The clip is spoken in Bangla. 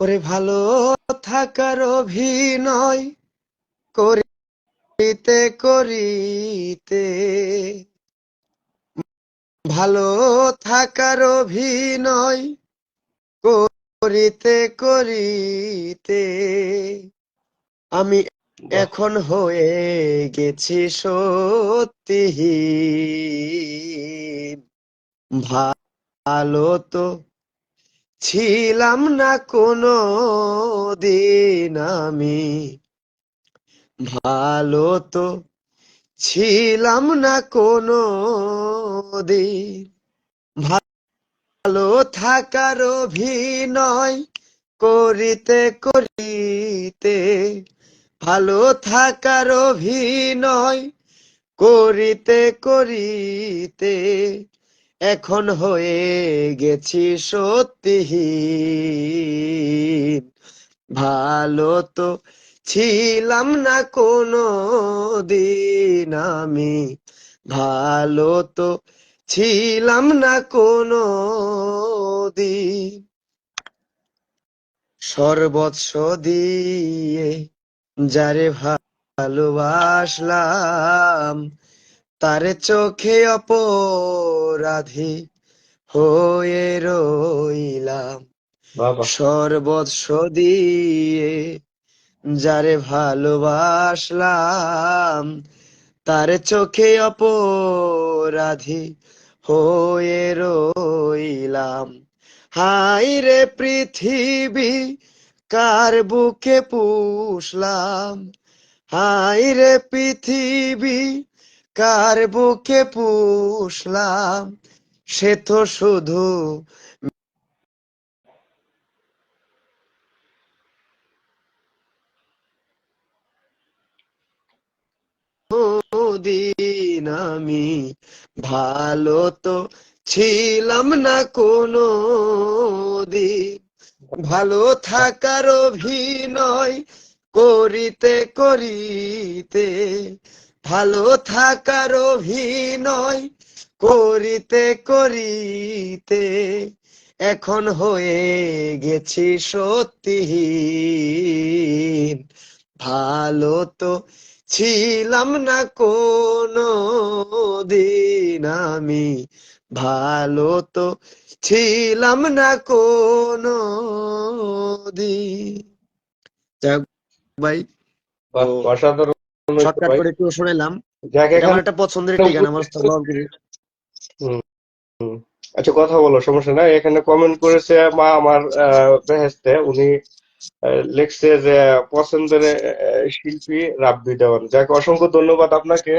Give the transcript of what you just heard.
ওরে ভালো থাকার অভিনয় করিতে করিতে। ভালো থাকার অভিনয় করিতে করিতে। আমি এখন হয়ে গেছি সত্যি ভালো তো ছিলাম না কোনো দিন আমি। ভালো তো ছিলাম না কোনো দিন। ভালো থাকার অভিনয় করিতে করিতে, ভালো থাকার অভিনয় করিতে করিতে এখন হয়ে গেছি সত্যিহীন। ভালো তো ছিলাম না কোনো দিন আমি। ভালো তো ছিলাম না কোনো দিন সর্বস্ব দিয়ে যারে ভালোবাসলাম তার চোখে অপরাধী হয়ে রইলাম। বাবা। সর্বস্ব দিয়ে যারে ভালোবাসলাম তার চোখে অপরাধী হয়ে রইলাম। হাই রে পৃথিবী কার বুকে পুষলাম? হাই রে পৃথিবী কার বুকে পুষলাম, সে তো শুধু দিন আমি ভালো তো ছিলাম না কোনো দিন। ভালো থাকার অভিনয় করিতে করিতে ভালো থাকার অভিনয় করিতে করিতে এখন হয়ে গেছি সত্যিহীন। ভালো তো ছিলাম না কোনো দিন আমি। ভালো তো ছিলাম না কোনো দিন। ভাই অসাধারণ শর্টকাট করে একটু শুনাইলাম যাক আমার একটা পছন্দের ঠিকানা আমার আচ্ছা কথা বলো সমস্যা নাই। এখানে কমেন্ট করেছে মা আমার বেহেস্তে। উনি লিখছে যে পছন্দের শিল্পী রাব্বি দেওয়ান। যাকে অসংখ্য ধন্যবাদ আপনাকে।